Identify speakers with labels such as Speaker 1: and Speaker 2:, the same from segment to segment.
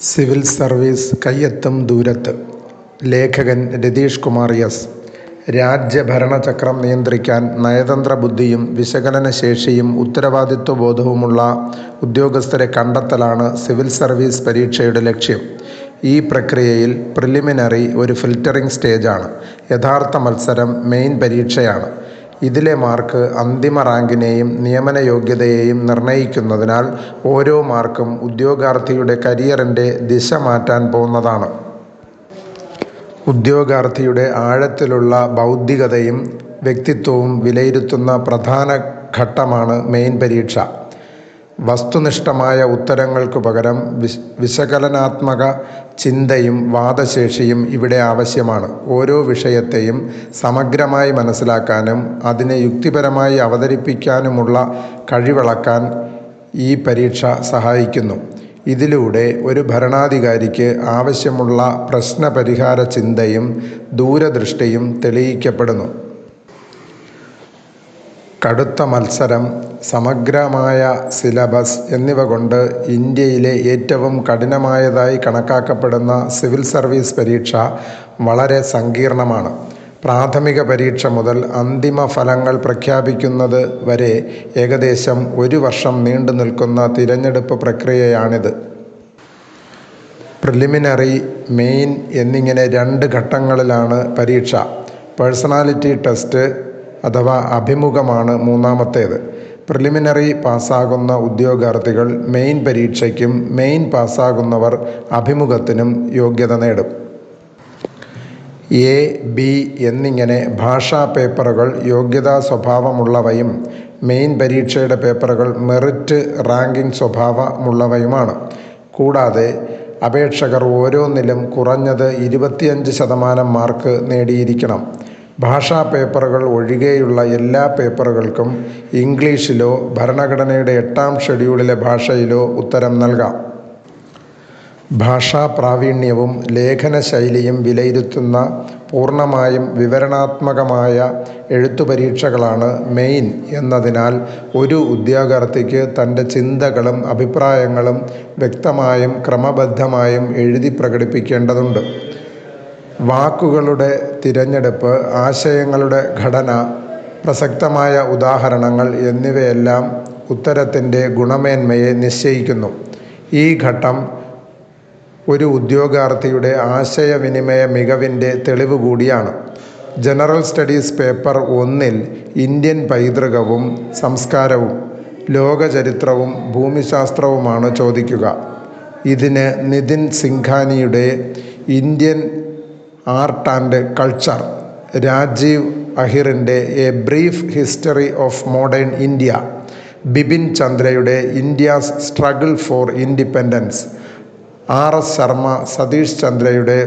Speaker 1: Civil service കയ്യെത്തും ദൂരത്ത്. ലേഖകൻ Ratheesh Kumar S രാജ്യഭരണചക്രം നിയന്ത്രിക്കാൻ നയതന്ത്ര ബുദ്ധിയും വിശകലന ശേഷിയും ഉത്തരവാദിത്വ ബോധവുമുള്ള ഉദ്യോഗസ്ഥരെ കണ്ടെത്തലാണ് സിവിൽ സർവീസ് പരീക്ഷയുടെ ലക്ഷ്യം. ഈ പ്രക്രിയയിൽ പ്രിലിമിനറി ഒരു ഫിൽറ്ററിംഗ് സ്റ്റേജാണ്. യഥാർത്ഥ മത്സരം മെയിൻ പരീക്ഷയാണ്. ഇതിലെ മാർക്ക് അന്തിമ റാങ്കിനെയും നിയമന യോഗ്യതയെയും നിർണയിക്കുന്നതിനാൽ ഓരോ മാർക്കും ഉദ്യോഗാർത്ഥിയുടെ കരിയറിന്റെ ദിശ മാറ്റാൻ പോകുന്നതാണ്. ഉദ്യോഗാർത്ഥിയുടെ ആഴത്തിലുള്ള ബൗദ്ധികതയും വ്യക്തിത്വവും വിലയിരുത്തുന്ന പ്രധാന ഘട്ടമാണ് മെയിൻ പരീക്ഷ. വസ്തുനിഷ്ഠമായ ഉത്തരങ്ങൾക്കു പകരം വിശ് വിശകലനാത്മക ചിന്തയും വാദശേഷിയും ഇവിടെ ആവശ്യമാണ്. ഓരോ വിഷയത്തെയും സമഗ്രമായി മനസ്സിലാക്കാനും അതിനെ യുക്തിപരമായി അവതരിപ്പിക്കാനുമുള്ള കഴിവളക്കാൻ ഈ പരീക്ഷ സഹായിക്കുന്നു. ഇതിലൂടെ ഒരു ഭരണാധികാരിക്ക് ആവശ്യമുള്ള പ്രശ്നപരിഹാര ചിന്തയും ദൂരദൃഷ്ടിയും തെളിയിക്കപ്പെടുന്നു. കടുത്ത മത്സരം സമഗ്രമായ സിലബസ് എന്നിവ കൊണ്ട് ഇന്ത്യയിലെ ഏറ്റവും കഠിനമായതായി കണക്കാക്കപ്പെടുന്ന സിവിൽ സർവീസ് പരീക്ഷ വളരെ സങ്കീർണമാണ്. പ്രാഥമിക പരീക്ഷ മുതൽ അന്തിമ ഫലങ്ങൾ പ്രഖ്യാപിക്കുന്നത് വരെ ഏകദേശം ഒരു വർഷം നീണ്ടു നിൽക്കുന്ന തിരഞ്ഞെടുപ്പ് പ്രക്രിയയാണിത്. പ്രിലിമിനറി മെയിൻ എന്നിങ്ങനെ രണ്ട് ഘട്ടങ്ങളിലാണ് പരീക്ഷ. പേഴ്സണാലിറ്റി ടെസ്റ്റ് അഥവാ അഭിമുഖമാണ് മൂന്നാമത്തേത്. പ്രിലിമിനറി പാസ്സാകുന്ന ഉദ്യോഗാർത്ഥികൾ മെയിൻ പരീക്ഷയ്ക്കും മെയിൻ പാസ്സാകുന്നവർ അഭിമുഖത്തിനും യോഗ്യത നേടും. എ ബി എന്നിങ്ങനെ ഭാഷാ പേപ്പറുകൾ യോഗ്യതാ സ്വഭാവമുള്ളവയും മെയിൻ പരീക്ഷയുടെ പേപ്പറുകൾ മെറിറ്റ് റാങ്കിംഗ് സ്വഭാവമുള്ളവയുമാണ്. കൂടാതെ അപേക്ഷകർ ഓരോന്നിലും കുറഞ്ഞത് ഇരുപത്തിയഞ്ച് ശതമാനം മാർക്ക് നേടിയിരിക്കണം. ഭാഷാ പേപ്പറുകൾ ഒഴികെയുള്ള എല്ലാ പേപ്പറുകൾക്കും ഇംഗ്ലീഷിലോ ഭരണഘടനയുടെ എട്ടാം ഷെഡ്യൂളിലെ ഭാഷയിലോ ഉത്തരം നൽകാം. ഭാഷാ പ്രാവീണ്യവും ലേഖന ശൈലിയും വിലയിരുത്തുന്ന പൂർണമായും വിവരണാത്മകമായ എഴുത്തു പരീക്ഷകളാണ് മെയിൻ എന്നതിനാൽ ഒരു ഉദ്യോഗാർത്ഥിക്ക് തന്റെ ചിന്തകളും അഭിപ്രായങ്ങളും വ്യക്തമായും ക്രമബദ്ധമായും എഴുതി പ്രകടിപ്പിക്കേണ്ടതുണ്ട്. വാക്കുകളുടെ തിരഞ്ഞെടുപ്പ് ആശയങ്ങളുടെ ഘടന പ്രസക്തമായ ഉദാഹരണങ്ങൾ എന്നിവയെല്ലാം ഉത്തരത്തിന്റെ ഗുണമേന്മയെ നിശ്ചയിക്കുന്നു. ഈ ഘട്ടം ഒരു ഉദ്യോഗാർത്ഥിയുടെ ആശയവിനിമയ മികവിന്റെ തെളിവ് കൂടിയാണ്. ജനറൽ സ്റ്റഡീസ് പേപ്പർ ഒന്നിൽ ഇന്ത്യൻ പൈതൃകവും സംസ്കാരവും ലോകചരിത്രവും ഭൂമിശാസ്ത്രവുമാണ് ചോദിക്കുക. ഇതിന് Nitin സിംഘാനിയുടെ Indian art and culture. Rajiv അഹിറിന്റെ a brief history of modern India Bipin ചന്ദ്രയുടെ India's struggle for independence R S Sharma Satish ചന്ദ്രയുടെ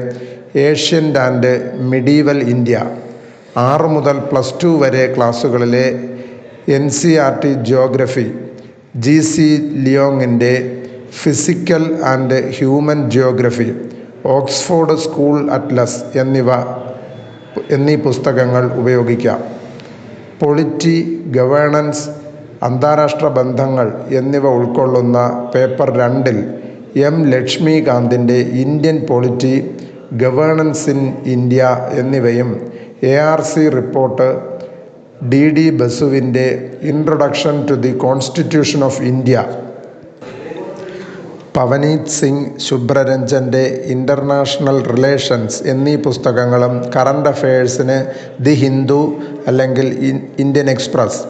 Speaker 1: ancient and medieval India. ആറ് മുതൽ പ്ലസ് ടു വരെ ക്ലാസ്സുകളിലെ N C R T geography G C ലിയോങ്ങിന്റെ physical and human geography Oxford school atlas എന്നിവ എന്നീ പുസ്തകങ്ങൾ ഉപയോഗിക്കാം. Polity governance അന്താരാഷ്ട്ര ബന്ധങ്ങൾ എന്നിവ ഉൾക്കൊള്ളുന്ന പേപ്പർ രണ്ടിൽ M ലക്ഷ്മികാന്തിന്റെ Indian polity governance in India എന്നിവയും A R C report D D ബസുവിന്റെ introduction to the constitution of India Pavneet Singh ശുഭ്രരഞ്ജന്റെ international relations എന്നീ പുസ്തകങ്ങളും കറണ്ട് അഫയേഴ്സിന് ദി ഹിന്ദു അല്ലെങ്കിൽ Indian express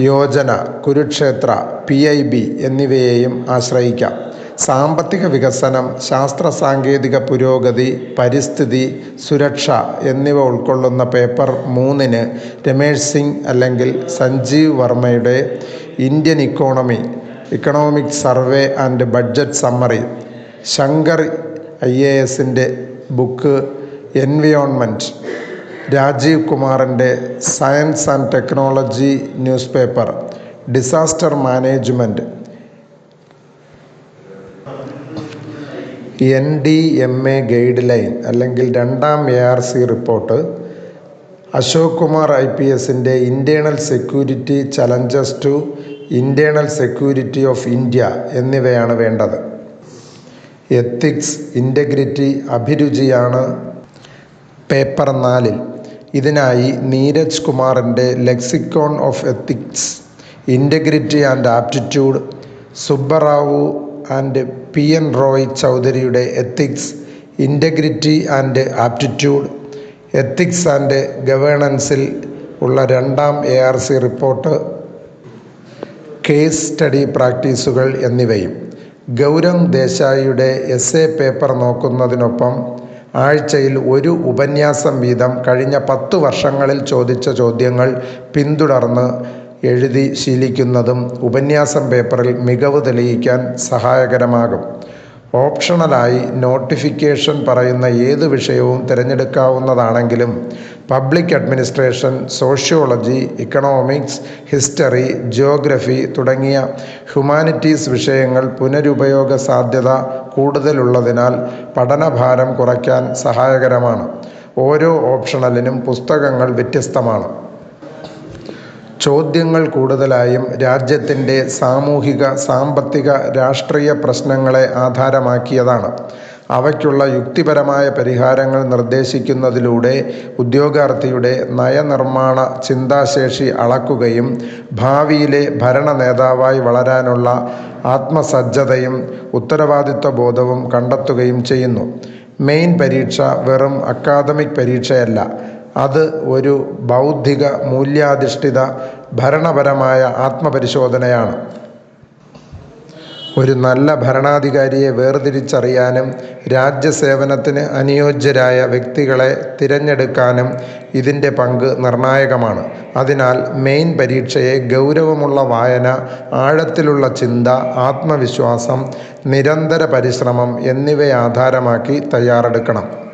Speaker 1: Yojana Kurukshetra P I B എന്നിവയെയും ആശ്രയിക്കാം. സാമ്പത്തിക വികസനം ശാസ്ത്ര സാങ്കേതിക പുരോഗതി പരിസ്ഥിതി സുരക്ഷ എന്നിവ ഉൾക്കൊള്ളുന്ന പേപ്പർ മൂന്നിന് രമേശ് സിംഗ് അല്ലെങ്കിൽ Sanjeev വർമ്മയുടെ Indian economy economic survey and budget summary Shankar I A എസിന്റെ ബുക്ക് എൻവിയോൺമെന്റ് രാജീവ് കുമാറിന്റെ science and technology news paper disaster management N D M A guide line അല്ലെങ്കിൽ രണ്ടാം A R C report Ashok Kumar I P എസിന്റെ internal security challenges to internal security of India എന്നിവയാണ് വേണ്ടത്. Ethics integrity അഭിരുചിയാണ് paper നാലിൽ. ഇതിനായി നീരജ് കുമാറിന്റെ lexicon of ethics integrity and aptitude Subbarao and P N Roy ചൗധരിയുടെ ethics integrity and aptitude ethics and ഗവേണൻസിൽ ഉള്ള രണ്ടാം A R C report case study പ്രാക്ടീസുകൾ എന്നിവയും ഗൗരവ് ദേശായിയുടെ S A paper നോക്കുന്നതിനൊപ്പം ആഴ്ചയിൽ ഒരു ഉപന്യാസം വീതം കഴിഞ്ഞ പത്തു വർഷങ്ങളിൽ ചോദിച്ച ചോദ്യങ്ങൾ പിന്തുടർന്ന് എഴുതി ശീലിക്കുന്നതും ഉപന്യാസം പേപ്പറിൽ മികവ് തെളിയിക്കാൻ സഹായകരമാകും. ഓപ്ഷണലായി നോട്ടിഫിക്കേഷൻ പറയുന്ന ഏത് വിഷയവും തിരഞ്ഞെടുക്കാവുന്നതാണെങ്കിലും public administration sociology economics history geography തുടങ്ങിയ ഹ്യൂമാനിറ്റീസ് വിഷയങ്ങൾ പുനരുപയോഗ സാധ്യത കൂടുതലുള്ളതിനാൽ പഠനഭാരം കുറയ്ക്കാൻ സഹായകരമാണ്. ഓരോ ഓപ്ഷണലിനും പുസ്തകങ്ങൾ വ്യത്യസ്തമാണ്. ചോദ്യങ്ങൾ കൂടുതലായും രാജ്യത്തിന്റെ സാമൂഹിക സാമ്പത്തിക രാഷ്ട്രീയ പ്രശ്നങ്ങളെ ആധാരമാക്കിയതാണ്. അവയ്ക്കുള്ള യുക്തിപരമായ പരിഹാരങ്ങൾ നിർദ്ദേശിക്കുന്നതിലൂടെ ഉദ്യോഗാർത്ഥിയുടെ നയനിർമ്മാണ ചിന്താശേഷി അളക്കുകയും ഭാവിയിലെ ഭരണ നേതാവായി വളരാനുള്ള ആത്മസജ്ജതയും ഉത്തരവാദിത്വ ബോധവും കണ്ടെത്തുകയും ചെയ്യുന്നു. മെയിൻ പരീക്ഷ വെറും അക്കാദമിക് പരീക്ഷയല്ല. അത് ഒരു ബൗദ്ധിക മൂല്യാധിഷ്ഠിത ഭരണപരമായ ആത്മപരിശോധനയാണ്. ഒരു നല്ല ഭരണാധികാരിയെ വേർതിരിച്ചറിയാനും രാജ്യസേവനത്തിന് അനുയോജ്യരായ വ്യക്തികളെ തിരഞ്ഞെടുക്കാനും ഇതിന്റെ പങ്ക് നിർണായകമാണ്. അതിനാൽ മെയിൻ പരീക്ഷയെ ഗൗരവമുള്ള വായന ആഴത്തിലുള്ള ചിന്ത ആത്മവിശ്വാസം നിരന്തര പരിശ്രമം എന്നിവയെ ആധാരമാക്കി തയ്യാറെടുക്കണം.